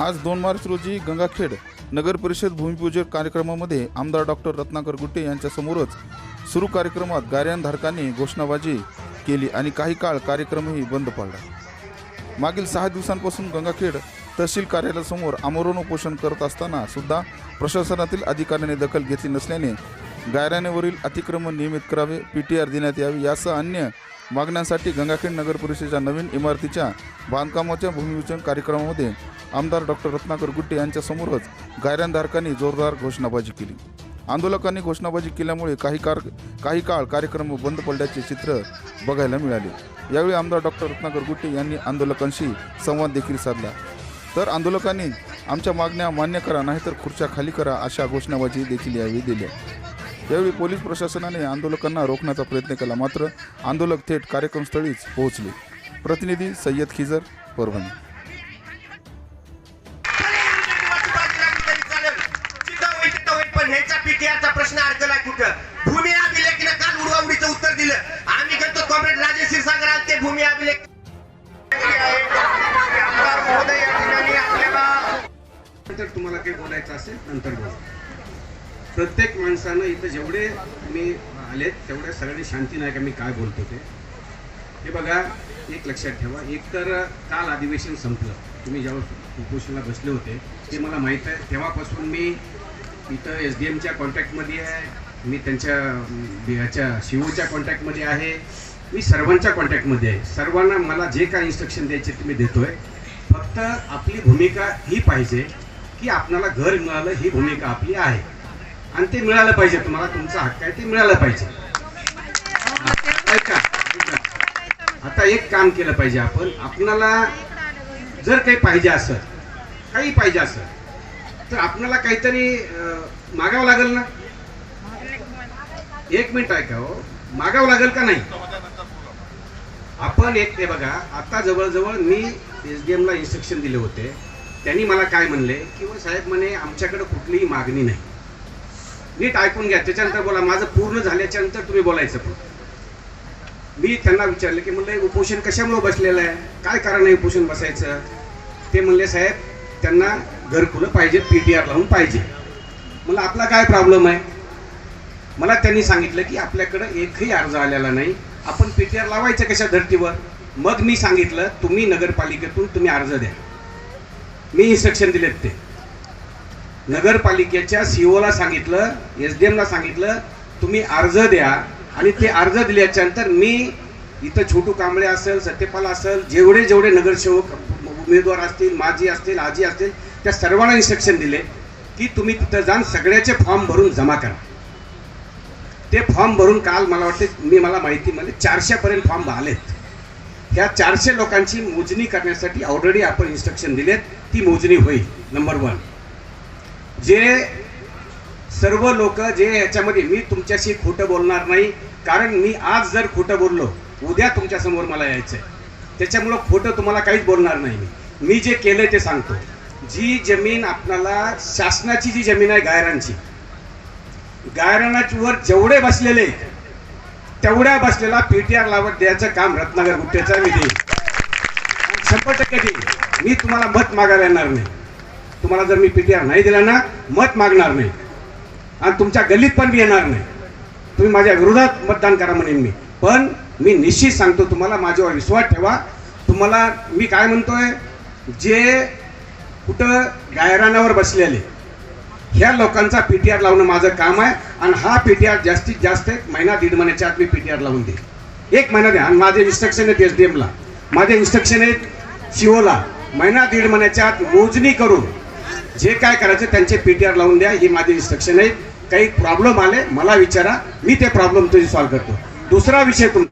आज दोन मार्च रोजी गंगाखेड नगर परिषद भूमिपूजन कार्यक्रमामध्ये आमदार डॉक्टर रत्नाकर गुट्टे यांच्यासमोरच सुरू कार्यक्रमात गाऱ्यांधारकांनी घोषणाबाजी केली आणि काही काळ कार्यक्रमही बंद पडला. मागील सहा दिवसांपासून गंगाखेड तहसील कार्यालयासमोर आमरण उपोषण करत असताना सुद्धा प्रशासनातील अधिकाऱ्यांनी दखल घेतली नसल्याने गायरानेवरील अतिक्रमण नियमित करावे पी टी आर देण्यात यावे यासह अन्य मागण्यांसाठी गंगाखेड नगर परिषदेच्या नवीन इमारतीच्या बांधकामाच्या भूमिपूजन कार्यक्रमामध्ये आमदार डॉक्टर रत्नाकर गुट्टे यांच्यासमोरच गायरानधारकांनी जोरदार घोषणाबाजी केली. आंदोलकांनी घोषणाबाजी केल्यामुळे काही कार काही काळ कार्यक्रम बंद पडल्याचे चित्र बघायला मिळाले. यावेळी आमदार डॉक्टर रत्नाकर गुट्टे यांनी आंदोलकांशी संवाद देखील साधला. तर आंदोलकांनी आमच्या मागण्या मान्य करा नाहीतर खुर्च्या खाली करा अशा घोषणाबाजी देखील यावेळी दिल्या. यावेळी पोलीस प्रशासनाने आंदोलकांना रोखण्याचा प्रयत्न केला मात्र आंदोलक थेट कार्यक्रमस्थळीच पोहोचले. प्रतिनिधी सय्यद खिजर परभणी. प्रश्न अडकलाय कुठं? भूमी अभिलेखनं काल उडवाउडीचं उत्तर दिलं. आम्ही करतो कॉम्रेड राजे क्षीरसागर ते भूमी अभिलेख आमदार महोदय या ठिकाणी आपल्याला नंतर तुम्हाला काही बोलायचं असेल नंतर बोला. प्रत्येक माणसानं इथं जेवढे मी आलेत तेवढ्या सगळ्यांनी शांती नाही का मी काय बोलतो ते? हे बघा एक लक्षात ठेवा. एक तर काल अधिवेशन संपलं. तुम्ही जेव्हा उपोषणाला बसले होते ते मला माहीत आहे. तेव्हापासून मी इथं एस डी एमच्या कॉन्टॅक्टमध्ये आहे. मी त्यांच्या अं, ह्याच्या शिवच्या कॉन्टॅक्टमध्ये आहे. मी सर्वांच्या कॉन्टॅक्टमध्ये आहे. सर्वांना मला जे काय इन्स्ट्रक्शन द्यायचे ते मी देतो आहे फक्त आपली भूमिका ही पाहिजे की आपणाला घर मिळालं ही भूमिका आपली आहे. आणि ते मिळालं पाहिजे. तुम्हाला तुमचा हक्क आहे ते मिळालं पाहिजे. ऐका. आता एक काम केलं पाहिजे आपण. आपणाला जर काही पाहिजे असं काही पाहिजे असं तर आपणाला काहीतरी मागावं लागेल ना? एक मिनिट ऐका हो. मागावं लागेल का नाही? आपण एक ते बघा आता जवळजवळ मी एस डी एमला इन्स्ट्रक्शन दिले होते. त्यांनी मला काय म्हणले? की हो साहेब म्हणे आमच्याकडे कुठलीही मागणी नाही. नीट ऐकून घ्या. त्याच्यानंतर बोला. माझं पूर्ण झाल्याच्यानंतर तुम्ही बोलायचं पण मी त्यांना विचारलं की म्हणलं उपोषण कशामुळे बसलेलं आहे? काय कारण आहे उपोषण बसायचं? ते म्हणले साहेब त्यांना घरकुलं पाहिजे पी टी आर लावून पाहिजे मला आपला काय प्रॉब्लेम आहे? मला त्यांनी सांगितलं की आपल्याकडं एकही अर्ज आलेला नाही. आपण पी टी आर लावायचं कशा धर्तीवर? मग मी सांगितलं तुम्ही नगरपालिकेतून तुम्ही अर्ज द्या. मी इन्स्ट्रक्शन दिलेत ते. नगरपालिकेच्या सी ओला सांगितलं एस डी एमला सांगितलं तुम्ही अर्ज द्या. आणि ते अर्ज दिल्याच्यानंतर मी इथं छोटू कांबळे असेल सत्यपाल असेल जेवढे जेवढे नगरसेवक उमेदवार असतील माजी असतील आजी असतील त्या सर्वांना इन्स्ट्रक्शन दिले की तुम्ही तिथं जाऊन सगळ्याचे फॉर्म भरून जमा करा. ते फॉर्म भरून काल मला वाटते मी मला माहिती म्हणजे चारशेपर्यंत फॉर्म आलेत. ह्या चारशे लोकांची मोजणी करण्यासाठी ऑलरेडी आपण इन्स्ट्रक्शन दिलेत ती मोजणी होईल नंबर वन जे सर्व लोक जे याच्यामध्ये मी तुमच्याशी खोटं बोलणार नाही कारण मी आज जर खोटं बोललो उद्या तुमच्यासमोर मला यायचं आहे त्याच्यामुळं खोटं तुम्हाला काहीच बोलणार नाही मी. मी जे केलंय ते सांगतो. जी जमीन आपणाला शासनाची जी जमीन आहे गायरांची गायरानावर जेवढे बसलेले तेवढ्या बसलेला पीटीआर लावत द्यायचं काम रत्नागर गुट्टेचं मी देईन. शंभर टक्के देईन. मी तुम्हाला मत मागायला येणार नाही. तुम्हाला जर मी पीटीआर नाही दिला ना मत मागणार नाही. आणि तुमच्या गल्लीत पण मी येणार नाही. तुम्ही माझ्या विरोधात मतदान करा म्हणेन मी. पण मी निश्चित सांगतो तुम्हाला माझ्यावर विश्वास ठेवा. तुम्हाला मी काय म्हणतोय? जे कुठं गायरानावर बसलेले ह्या लोकांचा पीटीआर लावणं माझं काम आहे. आणि हा पीटीआर जास्तीत जास्त एक महिना दीड महिन्याच्या आत मी पीटीआर लावून देईल एक महिना द्या. आणि माझे इन्स्ट्रक्शन आहेत एस डी एमला माझे इन्स्ट्रक्शन आहेत सीओला महिना दीड महिन्याच्या आत मोजणी करून जे काय करायचं त्यांचे पीटीआर लावून द्या. ही माझी इन्स्ट्रक्शन आहेत. काही प्रॉब्लेम आले मला विचारा. मी ते प्रॉब्लेम तुझी सॉल्व्ह करतो. दुसरा विषय तुम